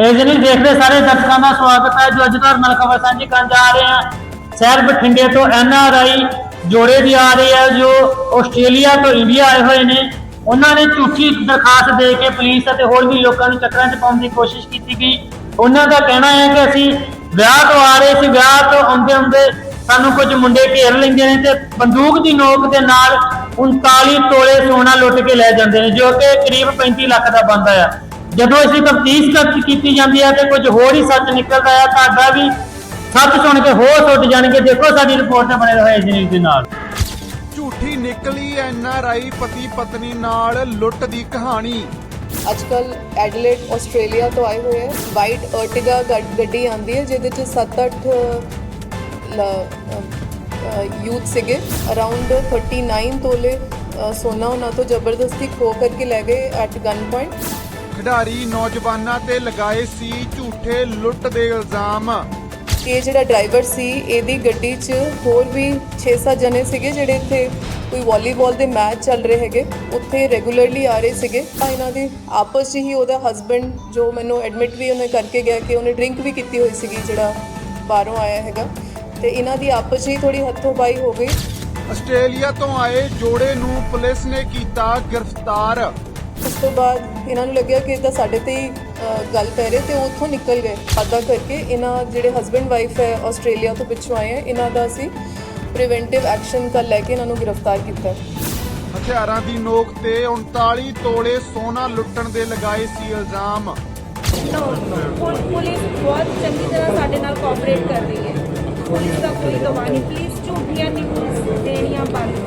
ਇਸ ਲਈ ਦੇਖਦੇ ਸਾਰੇ ਦਰਸ਼ਕਾਂ ਦਾ ਸਵਾਗਤ ਹੈ। ਜੋ ਅੱਜ ਤੁਹਾਡੇ ਨਾਲ ਖਬਰ ਸਾਂਝੀ ਕਰਨ ਜਾ ਰਹੇ ਹਾਂ ਸ਼ਹਿਰ ਬਠਿੰਡੇ ਤੋਂ ਐਨ ਜੋੜੇ ਵੀ ਆ ਰਹੇ ਆ ਜੋ ਆਸਟ੍ਰੇਲੀਆ ਤੋਂ ਇੰਡੀਆ ਆਏ ਹੋਏ ਨੇ। ਉਹਨਾਂ ਨੇ ਝੂਠੀ ਦਰਖਾਸਤ ਦੇ ਕੇ ਪੁਲਿਸ ਅਤੇ ਹੋਰ ਵੀ ਲੋਕਾਂ ਨੂੰ ਚੱਕਰਾਂ 'ਚ ਪਾਉਣ ਦੀ ਕੋਸ਼ਿਸ਼ ਕੀਤੀ ਗਈ। ਉਹਨਾਂ ਦਾ ਕਹਿਣਾ ਹੈ ਕਿ ਅਸੀਂ ਵਿਆਹ ਤੋਂ ਆ ਰਹੇ ਸੀ, ਵਿਆਹ ਤੋਂ ਆਉਂਦੇ ਆਉਂਦੇ ਸਾਨੂੰ ਕੁਝ ਮੁੰਡੇ ਘੇਰ ਲੈਂਦੇ ਨੇ ਤੇ ਬੰਦੂਕ ਦੀ ਨੋਕ ਦੇ ਨਾਲ 39 ਤੋਲੇ ਸੋਨਾ ਲੁੱਟ ਕੇ ਲੈ ਜਾਂਦੇ ਨੇ, ਜੋ ਕਿ ਕਰੀਬ 35 ਲੱਖ ਦਾ ਬਣਦਾ ਆ। ਜਦੋਂ ਅਸੀਂ ਤਫਤੀਸ਼ ਕਰ ਕੀਤੀ ਜਾਂਦੀ ਹੈ ਤੇ ਕੁਝ ਹੋਰ ਹੀ ਸੱਚ ਨਿਕਲਦਾ ਆ ਤੁਹਾਡਾ ਵੀ ਸੱਚ ਸੁਣ ਕੇ ਹੋਰ ਸੁੱਟ ਜਾਣਗੇ। ਦੇਖੋ ਸਾਡੀ ਰਿਪੋਰਟ ਤੇ ਬਣੇ ਰਹੋ ਇਸ ਨਿਊਜ਼ ਦੇ ਨਾਲ। ਝੂਠੀ ਨਿਕਲੀ ਐਨ ਆਰ ਆਈ ਪਤੀ ਪਤਨੀ ਨਾਲ ਲੁੱਟ ਦੀ ਕਹਾਣੀ। ਅੱਜਕੱਲ ਐਡਲੇਟ ਆਸਟ੍ਰੇਲੀਆ ਤੋਂ ਆਏ ਹੋਏ ਹੈ ਵਾਈਟ ਅਰਟਿਗਾ ਗੱਡੀ ਆਂਦੀ ਹੈ ਜਿਹਦੇ ਚ 7-8 ਯੂਥ ਸੀਗੇ। ਅਰਾਊਂਡ 39 ਤੋਲੇ ਸੋਨਾ ਉਹਨਾਂ ਤੋਂ ਜ਼ਬਰਦਸਤੀ ਖੋ ਕਰਕੇ ਲੈ ਗਏ ਐਟ ਗਨ ਪੁਆਇੰਟ ਖਿਡਾਰੀ ਨੌਜਵਾਨਾਂ ਤੇ ਲਗਾਏ ਸੀ ਝੂਠੇ ਲੁੱਟ ਦੇ ਇਲਜ਼ਾਮ। ਇਹ ਜਿਹੜਾ ਡਰਾਈਵਰ ਸੀ ਇਹਦੀ ਗੱਡੀ 'ਚ ਹੋਰ ਵੀ 6-7 ਜਣੇ ਸੀਗੇ ਜਿਹੜੇ ਇੱਥੇ ਕੋਈ ਵਾਲੀਬਾਲ ਦੇ ਮੈਚ ਚੱਲ ਰਹੇ ਹੈਗੇ। ਉੱਥੇ ਰੈਗੂਲਰਲੀ ਆ ਰਹੇ ਸੀਗੇ। ਤਾਂ ਇਹਨਾਂ ਦੀ ਆਪਸ 'ਚ ਹੀ ਉਹਦਾ ਹਸਬੰਡ ਜੋ ਮੈਨੂੰ ਐਡਮਿਟ ਵੀ ਉਹਨੇ ਕਰਕੇ ਗਿਆ ਕਿ ਉਹਨੇ ਡਰਿੰਕ ਵੀ ਕੀਤੀ ਹੋਈ ਸੀਗੀ ਜਿਹੜਾ ਬਾਹਰੋਂ ਆਇਆ ਹੈਗਾ। ਤੇ ਇਹਨਾਂ ਦੀ ਆਪਸ 'ਚ ਹੀ ਥੋੜੀ ਹੱਥੋਂ ਪਾਈ ਹੋ ਗਈ। ਆਸਟ੍ਰੇਲੀਆ ਤੋਂ ਆਏ ਜੋੜੇ ਨੂੰ ਪੁਲਿਸ ਨੇ ਕੀਤਾ ਗ੍ਰਿਫਤਾਰ। ਉਸ ਤੋਂ ਬਾਅਦ ਇਹਨਾਂ ਨੂੰ ਲੱਗਿਆ ਕਿ ਇਹ ਤਾਂ ਸਾਡੇ ਤੇ ਹੀ ਅ, ਗੱਲ ਕਰ ਰਹੇ ਤੇ ਉਹ ਉੱਥੋਂ ਨਿਕਲ ਗਏ। ਅਦਾ ਕਰਕੇ ਇਹਨਾਂ ਜਿਹੜੇ ਹਸਬੰਡ ਵਾਈਫ ਹੈ ਆਸਟ੍ਰੇਲੀਆ ਤੋਂ ਪਿੱਛੋਂ ਆਏ ਹੈ ਇਹਨਾਂ ਦਾ ਅਸੀਂ ਪ੍ਰੀਵੈਂਟਿਵ ਐਕਸ਼ਨ ਕਰ ਲੈ ਕੇ ਇਹਨਾਂ ਨੂੰ ਗ੍ਰਿਫਤਾਰ ਕੀਤਾ ਹਥਿਆਰਾਂ ਦੀ ਨੋਕ ਤੇ 39 ਤੋਲੇ ਸੋਨਾ ਲੁੱਟਣ ਦੇ ਲਗਾਏ ਸੀ ਇਲਜ਼ਾਮ। ਪੁਲ- ਪੁਲਿਸ ਬਹੁਤ ਚੰਗੀ ਤਰ੍ਹਾਂ ਸਾਡੇ ਨਾਲ ਕੋਆਪਰੇਟ ਕਰ ਰਹੀ ਹੈ। ਪੁਲਿਸ ਦਾ ਕੋਈ ਗਵਾਹ ਨਹੀਂ ਪਲੀਜ਼ ਝੂਠੀਆਂ ਨਿਊਜ਼ ਦੇਣੀਆਂ ਬੰਦ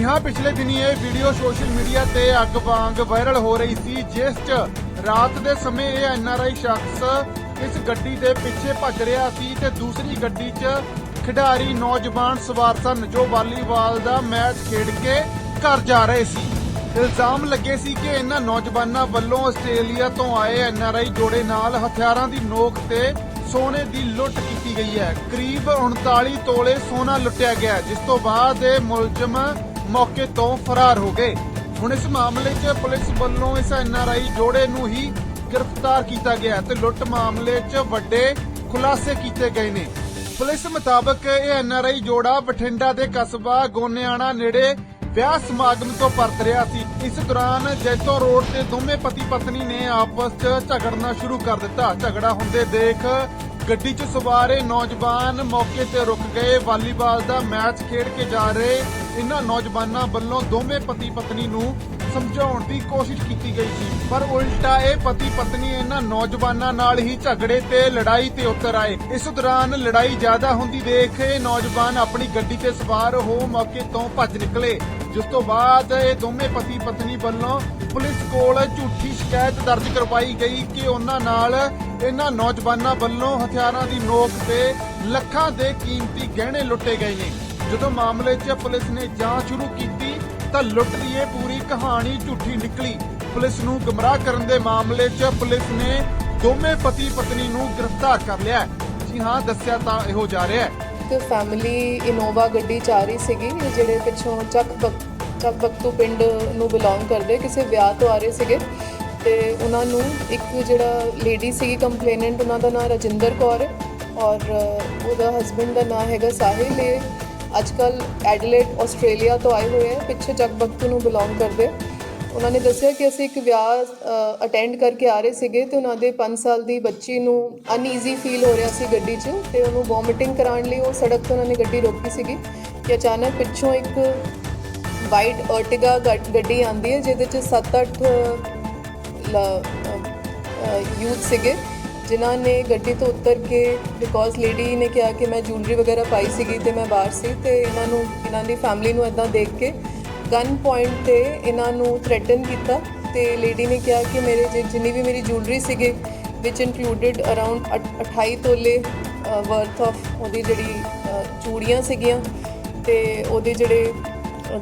ਜੀ ਹਾਂ, ਪਿਛਲੇ ਦਿਨੀ ਇਹ ਵੀਡੀਓ ਸੋਸ਼ਲ ਮੀਡੀਆ ਤੇ ਅੱਗ ਵਾਂਗ ਵਾਇਰਲ ਹੋ ਰਹੀ ਸੀ, ਜਿਸ 'ਚ ਰਾਤ ਦੇ ਸਮੇਂ ਇਹ ਐਨਆਰਆਈ ਸ਼ਖਸ ਇਸ ਗੱਡੀ ਦੇ ਪਿੱਛੇ ਭੱਜ ਰਿਹਾ ਸੀ ਤੇ ਦੂਸਰੀ ਗੱਡੀ 'ਚ ਖਿਡਾਰੀ ਨੌਜਵਾਨ ਸਵਾਰ ਸਨ, ਜੋ ਵਾਲੀਬਾਲ ਦਾ ਮੈਚ ਖੇਡ ਕੇ ਘਰ ਜਾ ਰਹੇ ਸੀ। ਇਲਜ਼ਾਮ ਲੱਗੇ ਸੀ ਕਿ ਇਹਨਾਂ ਨੌਜਵਾਨਾਂ ਵੱਲੋਂ ਆਸਟ੍ਰੇਲੀਆ ਤੋਂ ਆਏ ਐਨਆਰਆਈ ਜੋੜੇ ਨਾਲ ਹਥਿਆਰਾਂ ਦੀ ਨੋਕ ਤੇ ਸੋਨੇ ਦੀ ਲੁੱਟ ਕੀਤੀ ਗਈ ਹੈ। ਕਰੀਬ 39 ਤੋਲੇ ਸੋਨਾ ਲੁੱਟਿਆ ਗਿਆ ਜਿਸ ਤੋਂ ਬਾਅਦ ਇਹ ਮੁਲਜ਼ਮ ਮੌਕੇ ਤੋਂ ਫਰਾਰ ਹੋ ਗਏ। ਹੁਣ ਇਸ ਮਾਮਲੇ 'ਚ ਪੁਲਿਸ ਵੱਲੋਂ ਇਸ ਐਨਆਰਆਈ ਜੋੜੇ ਨੂੰ ਹੀ ਗ੍ਰਿਫਤਾਰ ਕੀਤਾ ਗਿਆ ਤੇ ਲੁੱਟ ਮਾਮਲੇ 'ਚ ਵੱਡੇ ਖੁਲਾਸੇ ਕੀਤੇ ਗਏ ਨੇ। ਪੁਲਿਸ ਮੁਤਾਬਕ ਇਹ ਐਨਆਰਆਈ ਜੋੜਾ ਬਠਿੰਡਾ ਦੇ ਕਸਬਾ ਗੋਨਿਆਣਾ ਨੇੜੇ ਵਿਆਹ ਸਮਾਗਮ ਤੋਂ ਪਰਤ ਰਿਹਾ ਸੀ। ਇਸ ਦੌਰਾਨ ਜੈਤੋ ਰੋਡ ਤੇ ਦੋਵੇਂ ਪਤੀ ਪਤਨੀ ਨੇ ਆਪਸ 'ਚ ਝਗੜਨਾ ਸ਼ੁਰੂ ਕਰ ਦਿੱਤਾ। ਝਗੜਾ ਹੁੰਦੇ ਦੇਖ ਗੱਡੀ 'ਚ ਸਵਾਰੇ ਨੌਜਵਾਨ ਮੌਕੇ ਤੇ ਰੁਕ ਗਏ। ਵਾਲੀਬਾਲ ਦਾ ਮੈਚ ਖੇਡ ਕੇ ਜਾ ਰਹੇ ਇਨ੍ਹਾਂ ਨੌਜਵਾਨਾਂ ਵੱਲੋਂ ਦੋਵੇਂ ਪਤੀ ਪਤਨੀ ਨੂੰ ਸਮਝਾਉਣ ਦੀ ਕੋਸ਼ਿਸ਼ ਕੀਤੀ ਗਈ ਸੀ। ਪਰ ਉਲਟਾ ਇਹ ਪਤੀ ਪਤਨੀ ਇਹਨਾਂ ਨੌਜਵਾਨਾਂ ਨਾਲ ਹੀ ਝਗੜੇ ਤੇ ਲੜਾਈ ਤੇ ਉਤਰ ਆਏ। ਇਸ ਦੌਰਾਨ ਲੜਾਈ ਜ਼ਿਆਦਾ ਹੁੰਦੀ ਦੇਖ ਇਹ ਨੌਜਵਾਨ ਆਪਣੀ ਗੱਡੀ ਤੇ ਸਵਾਰ ਹੋ ਮੌਕੇ ਤੋਂ ਭੱਜ ਨਿਕਲੇ। ਜਿਸ ਤੋਂ ਬਾਅਦ ਇਹ ਦੋਵੇਂ ਪਤੀ ਪਤਨੀ ਵੱਲੋਂ ਪੁਲਿਸ ਕੋਲ ਝੂਠੀ ਸ਼ਿਕਾਇਤ ਦਰਜ ਕਰਵਾਈ ਗਈ ਕਿ ਉਹਨਾਂ ਨਾਲ ਇਹਨਾਂ ਨੌਜਵਾਨਾਂ ਵੱਲੋਂ ਹਥਿਆਰਾਂ ਦੀ ਨੋਕ ਤੇ ਲੱਖਾਂ ਦੇ ਕੀਮਤੀ ਗਹਿਣੇ ਲੁੱਟੇ ਗਏ ਨੇ। ਜਦੋਂ ਮਾਮਲੇ 'ਚ ਪੁਲਿਸ ਨੇ ਜਾਂਚ ਸ਼ੁਰੂ ਕੀਤੀ ਤਾਂ ਲੁੱਟ ਦੀ ਇਹ ਪੂਰੀ ਕਹਾਣੀ ਝੂਠੀ ਨਿਕਲੀ। ਪੁਲਿਸ ਨੂੰ ਗਮਰਾਹ ਕਰਨ ਦੇ ਮਾਮਲੇ 'ਚ ਪੁਲਿਸ ਨੇ ਦੋਵੇਂ ਪਤੀ ਪਤਨੀ ਨੂੰ ਗ੍ਰਿਫਤਾਰ ਕਰ ਲਿਆ ਜੀ ਹਾਂ, ਦੱਸਿਆ ਤਾਂ ਇਹੋ ਜਾ ਰਿਹਾ ਹੈ। ਤੇ ਫੈਮਿਲੀ ਇਨੋਵਾ ਗੱਡੀ ਚ ਆ ਰਹੀ ਸੀਗੀ, ਜਿਹੜੇ ਪਿੱਛੋਂ ਚੱਕ ਬਕ ਚੱਕ ਬਕਤੂ ਪਿੰਡ ਨੂੰ ਬਿਲੋਂਗ ਕਰਦੇ, ਕਿਸੇ ਵਿਆਹ ਤੋਂ ਆ ਰਹੇ ਸੀਗੇ। ਤੇ ਉਹਨਾਂ ਨੂੰ ਇੱਕ ਜਿਹੜਾ ਲੇਡੀ ਸੀਗੀ ਕੰਪਲੇਨੈਂਟ ਉਹਨਾਂ ਦਾ ਨਾਮ ਰਜਿੰਦਰ ਕੌਰ ਹੈ। ਔਰ ਉਹਦਾ ਹਸਬੰਡ ਦਾ ਨਾਮ ਹੈਗਾ ਸਾਹਿਲ ਇਹ ਅੱਜ ਅੱਜਕੱਲ ਐਡਲੇਟ ਆਸਟ੍ਰੇਲੀਆ ਤੋਂ ਆਏ ਹੋਏ ਹੈ ਪਿੱਛੇ ਚੱਕ ਬਕਤੂ ਨੂੰ ਬਿਲੋਂਗ ਕਰਦੇ। ਉਹਨਾਂ ਨੇ ਦੱਸਿਆ ਕਿ ਅਸੀਂ ਇੱਕ ਵਿਆਹ ਅਟੈਂਡ ਕਰਕੇ ਆ ਰਹੇ ਸੀਗੇ ਤੇ ਉਹਨਾਂ ਦੇ 5 ਸਾਲ ਦੀ ਬੱਚੀ ਨੂੰ ਅਨਈਜ਼ੀ ਫੀਲ ਹੋ ਰਿਹਾ ਸੀ ਗੱਡੀ 'ਚ ਤੇ ਉਹਨੂੰ ਵੋਮਿਟਿੰਗ ਕਰਾਉਣ ਲਈ ਉਹ ਸੜਕ ਤੋਂ ਉਹਨਾਂ ਨੇ ਗੱਡੀ ਰੋਕੀ ਸੀਗੀ ਕਿ ਅਚਾਨਕ ਪਿੱਛੋਂ ਇੱਕ ਵਾਈਟ ਅਰਟਿਗਾ ਗੱਡੀ ਆਂਦੀ ਹੈ ਜਿਹਦੇ 'ਚ 7-8 ਯੂਥ ਸੀਗੇ। ਜਿਨ੍ਹਾਂ ਨੇ ਗੱਡੀ ਤੋਂ ਉੱਤਰ ਕੇ ਬਿਕੋਜ਼ ਲੇਡੀ ਨੇ ਕਿਹਾ ਕਿ ਮੈਂ ਜੂਲਰੀ ਵਗੈਰਾ ਪਾਈ ਸੀਗੀ ਤੇ ਮੈਂ ਬਾਹਰ ਸੀ ਤੇ ਇਹਨਾਂ ਨੂੰ, ਇਹਨਾਂ ਦੀ ਫੈਮਿਲੀ ਨੂੰ ਇਦਾਂ ਦੇਖ ਕੇ ਗਨ ਪੁਆਇੰਟ ਤੇ ਇਹਨਾਂ ਨੂੰ ਥ੍ਰੈਟਨ ਕੀਤਾ ਤੇ ਲੇਡੀ ਨੇ ਕਿਹਾ ਕਿ ਮੇਰੇ ਜਿ- ਜਿੰਨੀ ਵੀ ਮੇਰੀ ਜੂਲਰੀ ਸੀਗੇ ਵਿਚ ਇਨਕਲੂਡਡ ਅਰਾਊਂਡ 28 ਤੋਲੇ ਵਰਥ ਆਫ ਉਹਦੀ ਜਿਹੜੀ ਚੂੜੀਆਂ ਸੀਗੀਆਂ ਤੇ ਉਹਦੇ ਜਿਹੜੇ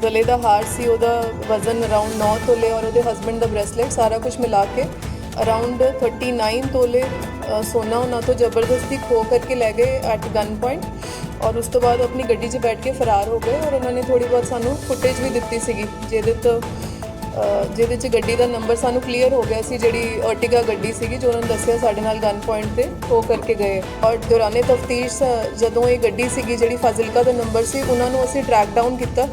ਗਲੇ ਦਾ ਹਾਰ ਸੀ, ਉਹਦਾ ਵਜ਼ਨ ਅਰਾਊਂਡ 9 ਤੋਲੇ ਔਰ ਉਹਦੇ ਹਸਬੰਡ ਦਾ ਬ੍ਰੈਸਲੇਟ ਸਾਰਾ ਕੁਝ ਮਿਲਾ ਕੇ ਅਰਾਊਂਡ 39 ਤੋਲੇ ਸੋਨਾ ਉਹਨਾਂ ਤੋਂ ਜ਼ਬਰਦਸਤੀ ਖੋ ਕਰਕੇ ਲੈ ਗਏ ਐਟ ਗਨ ਪੁਆਇੰਟ ਔਰ ਉਸ ਤੋਂ ਬਾਅਦ ਆਪਣੀ ਗੱਡੀ 'ਚ ਬੈਠ ਕੇ ਫਰਾਰ ਹੋ ਗਏ ਔਰ ਉਹਨਾਂ ਨੇ ਥੋੜੀ ਬਹੁਤ ਸਾਨੂੰ ਫੁਟੇਜ ਵੀ ਦਿੱਤੀ ਸੀਗੀ, ਜਿਹਦੇ ਤੋਂ ਜਿਹਦੇ 'ਚ ਗੱਡੀ ਦਾ ਨੰਬਰ ਸਾਨੂੰ ਕਲੀਅਰ ਹੋ ਗਿਆ ਸੀ ਜਿਹੜੀ ਅਰਟਿਗਾ ਗੱਡੀ ਸੀਗੀ ਜੋ ਉਹਨਾਂ ਨੇ ਦੱਸਿਆ ਸਾਡੇ ਨਾਲ ਗਨ ਪੁਆਇੰਟ ਤੇ, ਉਹ ਕਰਕੇ ਗਏ। ਔਰ ਦੌਰਾਨੇ ਤਫਤੀਸ਼ ਜਦੋਂ ਇਹ ਗੱਡੀ ਸੀਗੀ ਜਿਹੜੀ ਫਾਜ਼ਿਲਕਾ ਦਾ ਨੰਬਰ ਸੀ, ਉਹਨਾਂ ਨੂੰ ਅਸੀਂ ਟਰੈਕ ਡਾਊਨ ਕੀਤਾ।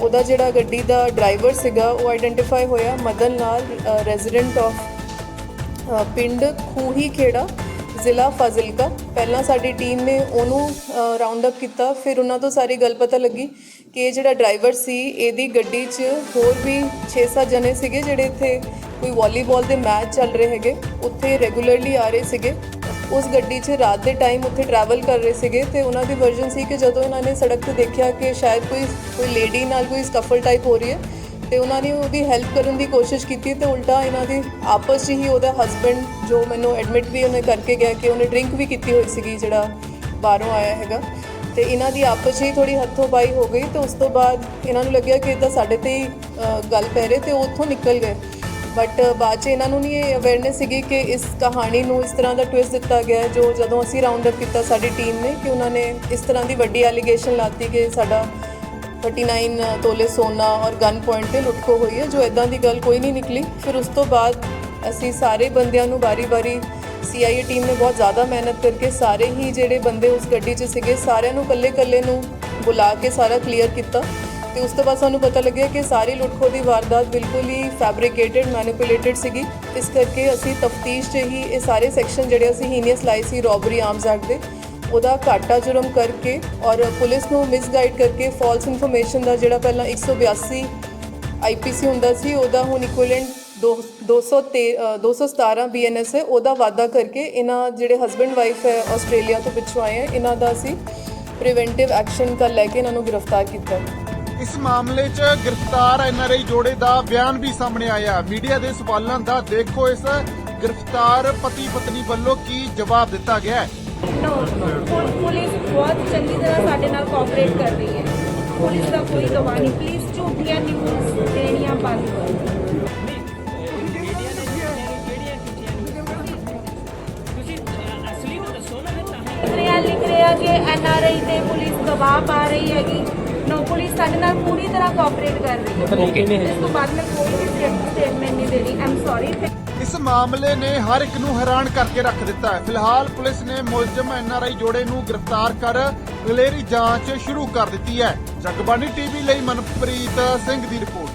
ਉਹਦਾ ਜਿਹੜਾ ਗੱਡੀ ਦਾ ਡਰਾਈਵਰ ਸੀਗਾ, ਉਹ ਆਇਡੈਂਟੀਫਾਈ ਹੋਇਆ ਮਦਨ ਲਾਲ ਰੈਜ਼ੀਡੈਂਟ ਆਫ ਪਿੰਡ ਖੂਹੀ ਖੇੜਾ ਜ਼ਿਲ੍ਹਾ ਫਾਜ਼ਿਲਕਾ। ਪਹਿਲਾਂ ਸਾਡੀ ਟੀਮ ਨੇ ਉਹਨੂੰ ਰਾਉਂਡ ਅਪ ਕੀਤਾ। ਫਿਰ ਉਹਨਾਂ ਤੋਂ ਸਾਰੀ ਗੱਲ ਪਤਾ ਲੱਗੀ ਕਿ ਇਹ ਜਿਹੜਾ ਡਰਾਈਵਰ ਸੀ, ਇਹਦੀ ਗੱਡੀ 'ਚ ਹੋਰ ਵੀ 6-7 ਜਣੇ ਸੀਗੇ ਜਿਹੜੇ ਇੱਥੇ ਕੋਈ ਵਾਲੀਬਾਲ ਦੇ ਮੈਚ ਚੱਲ ਰਹੇ ਹੈਗੇ। ਉੱਥੇ ਰੈਗੂਲਰਲੀ ਆ ਰਹੇ ਸੀਗੇ। ਉਸ ਗੱਡੀ 'ਚ ਰਾਤ ਦੇ ਟਾਈਮ ਉੱਥੇ ਟਰੈਵਲ ਕਰ ਰਹੇ ਸੀਗੇ ਤੇ ਉਹਨਾਂ ਦੀ ਵਰਜਨ ਸੀ ਕਿ ਜਦੋਂ ਇਹਨਾਂ ਨੇ ਸੜਕ ਤੇ ਦੇਖਿਆ ਕਿ ਸ਼ਾਇਦ ਕੋਈ ਕੋਈ ਲੇਡੀ ਨਾਲ ਕੋਈ ਸਕਫਲ ਟਾਈਪ ਹੋ ਰਹੀ ਹੈ ਤੇ ਉਹਨਾਂ ਨੇ ਉਹਦੀ ਹੈਲਪ ਕਰਨ ਦੀ ਕੋਸ਼ਿਸ਼ ਕੀਤੀ ਤੇ ਉਲਟਾ ਇਹਨਾਂ ਦੀ ਆਪਸ 'ਚ ਹੀ ਉਹਦਾ ਹਸਬੰਡ ਜੋ ਮੈਨੂੰ ਐਡਮਿਟ ਵੀ ਉਹਨੇ ਕਰਕੇ ਗਿਆ ਕਿ ਉਹਨੇ ਡਰਿੰਕ ਵੀ ਕੀਤੀ ਹੋਈ ਸੀਗੀ ਜਿਹੜਾ ਬਾਹਰੋਂ ਆਇਆ ਹੈਗਾ ਤੇ ਇਹਨਾਂ ਦੀ ਆਪਸ 'ਚ ਹੀ ਥੋੜੀ ਹੱਥੋਂ ਪਾਈ ਹੋ ਗਈ ਤੇ ਉਸ ਤੋਂ ਬਾਅਦ ਇਹਨਾਂ ਨੂੰ ਲੱਗਿਆ ਕਿ ਇਹ ਤਾਂ ਸਾਡੇ ਤੇ ਹੀ ਗੱਲ ਪੈ ਰਹੀ ਤੇ ਉਹ ਉੱਥੋਂ ਨਿਕਲ ਗਏ। ਬਟ ਬਾਅਦ 'ਚ ਇਹਨਾਂ ਨੂੰ ਨਹੀਂ ਇਹ ਅਵੇਅਰਨੈਸ ਸੀਗੀ ਕਿ ਇਸ ਕਹਾਣੀ ਨੂੰ ਇਸ ਤਰ੍ਹਾਂ ਦਾ ਟਵਿਸਟ ਦਿੱਤਾ ਗਿਆ ਜੋ ਜਦੋਂ ਅਸੀਂ ਰਾਉਂਡ ਅਪ ਕੀਤਾ ਸਾਡੀ ਟੀਮ ਨੇ ਕਿ ਉਹਨਾਂ ਨੇ ਇਸ ਤਰ੍ਹਾਂ ਦੀ ਵੱਡੀ ਐਲੀਗੇਸ਼ਨ ਲਾਤੀ ਕਿ ਸਾਡਾ 39 ਤੋਲੇ ਸੋਨਾ ਔਰ ਗਨ ਪੁਆਇੰਟ ਤੇ ਲੁੱਟਖੋ ਹੋਈ ਹੈ, ਜੋ ਇਦਾਂ ਦੀ ਗੱਲ ਕੋਈ ਨਹੀਂ ਨਿਕਲੀ। ਫਿਰ ਉਸ ਤੋਂ ਬਾਅਦ ਅਸੀਂ ਸਾਰੇ ਬੰਦਿਆਂ ਨੂੰ ਬਾਰੀ-ਬਾਰੀ ਸੀਆਈਏ ਟੀਮ ਨੇ ਬਹੁਤ ਜ਼ਿਆਦਾ ਮਿਹਨਤ ਕਰਕੇ ਸਾਰੇ ਹੀ ਜਿਹੜੇ ਬੰਦੇ ਉਸ ਗੱਡੀ 'ਚ ਸੀਗੇ, ਸਾਰਿਆਂ ਨੂੰ ਕੱਲੇ-ਕੱਲੇ ਨੂੰ ਬੁਲਾ ਕੇ ਸਾਰਾ ਕਲੀਅਰ ਕੀਤਾ। ਤੇ ਉਸ ਤੋਂ ਬਾਅਦ ਸਾਨੂੰ ਪਤਾ ਲੱਗਿਆ ਕਿ ਸਾਰੀ ਲੁੱਟਖੋ ਦੀ ਵਾਰਦਾਤ ਬਿਲਕੁਲ ਹੀ ਫੈਬਰਿਕੇਟਡ ਮੈਨੀਪੂਲੇਟਡ ਸੀਗੀ। ਇਸ ਕਰਕੇ ਅਸੀਂ ਤਫਤੀਸ਼ 'ਚ ਹੀ ਇਹ ਸਾਰੇ ਸੈਕਸ਼ਨ ਜਿਹੜੇ ਅਸੀਂ ਹੀਨੀਅਸ ਲਾਏ ਸੀ ਰੋਬਰੀ ਆਰਮਸ ਐਕਟ ਦੇ। ਉਹਦਾ ਘਾਟਾ ਜੁਰਮ ਕਰਕੇ ਔਰ ਪੁਲਿਸ ਨੂੰ ਮਿਸਗਾਈਡ ਕਰਕੇ ਫਾਲਸ ਇਨਫੋਰਮੇਸ਼ਨ ਦਾ ਜਿਹੜਾ ਪਹਿਲਾਂ 182 ਆਈਪੀਸੀ ਹੁੰਦਾ ਸੀ, ਉਹਦਾ ਹੁਣ ਇਕੁਇਵਲੈਂਟ 217 ਬੀਐਨਐਸ ਹੈ, ਉਹਦਾ ਵਾਅਦਾ ਕਰਕੇ ਇਹਨਾਂ ਜਿਹੜੇ ਹਸਬੰਡ ਵਾਈਫ ਹੈ ਆਸਟ੍ਰੇਲੀਆ ਤੋਂ ਪਿੱਛੋਂ ਆਏ ਹੈ, ਇਹਨਾਂ ਦਾ ਅਸੀਂ ਪ੍ਰੀਵੈਂਟਿਵ ਐਕਸ਼ਨ ਕਰ ਲੈ ਕੇ ਇਹਨਾਂ ਨੂੰ ਗ੍ਰਿਫਤਾਰ ਕੀਤਾ ਇਸ ਮਾਮਲੇ 'ਚ ਗ੍ਰਿਫਤਾਰ ਐਨਆਰਆਈ ਜੋੜੇ ਦਾ ਬਿਆਨ ਵੀ ਸਾਹਮਣੇ ਆਇਆ ਮੀਡੀਆ ਦੇ ਸਵਾਲਾਂ ਦਾ ਦੇਖੋ ਇਸ ਗ੍ਰਿਫਤਾਰ ਪਤੀ ਪਤਨੀ ਵੱਲੋਂ ਕੀ ਜਵਾਬ ਦਿੱਤਾ ਗਿਆ ਹੈ। ਨੋ ਪੁ- ਪੁਲਿਸ ਬਹੁਤ ਚੰਗੀ ਤਰ੍ਹਾਂ ਸਾਡੇ ਨਾਲ ਕੋਆਪਰੇਟ ਕਰ ਰਹੀ ਹੈ ਪੁਲਿਸ ਦਾ ਕੋਈ ਗਵਾਹ ਨਹੀਂ ਪਲੀਜ਼ ਝੂਠੀਆਂ ਨਿਊਜ਼ ਦੇਣੀਆਂ ਬੰਦ ਕਰੋ ਲਿਖ ਰਿਹਾ ਲਿਖ ਰਿਹਾ ਕਿ ਐਨਆਰਆਈ ਤੇ ਪੁਲਿਸ ਦਬਾਅ ਪਾ ਰਹੀ ਹੈਗੀ ਨੋ ਪੁਲਿਸ ਸਾਡੇ ਨਾਲ ਪੂਰੀ ਤਰ੍ਹਾਂ ਕੋਆਪਰੇਟ ਕਰ ਰਹੀ ਹੈ। ਇਸ ਤੋਂ ਬਾਅਦ ਮੈਂ ਕੋਈ ਵੀ ਸਟੇਟਮੈਂਟ ਨਹੀਂ ਦੇਣੀ। ਆਮ ਸੌਰੀ ਇਸ ਮਾਮਲੇ ਨੇ ਹਰ ਇੱਕ ਨੂੰ ਹੈਰਾਨ ਕਰਕੇ ਰੱਖ ਦਿੱਤਾ ਹੈ। ਫਿਲਹਾਲ ਪੁਲਿਸ ਨੇ ਮੁਲਜ਼ਮ ਐਨਆਰਆਈ ਜੋੜੇ ਨੂੰ ਗ੍ਰਿਫਤਾਰ ਕਰ ਅਗਲੇਰੀ ਜਾਂਚ ਸ਼ੁਰੂ ਕਰ ਦਿੱਤੀ ਹੈ। ਜਗਬਾਨੀ ਟੀਵੀ ਲਈ ਮਨਪ੍ਰੀਤ ਸਿੰਘ ਦੀ ਰਿਪੋਰਟ।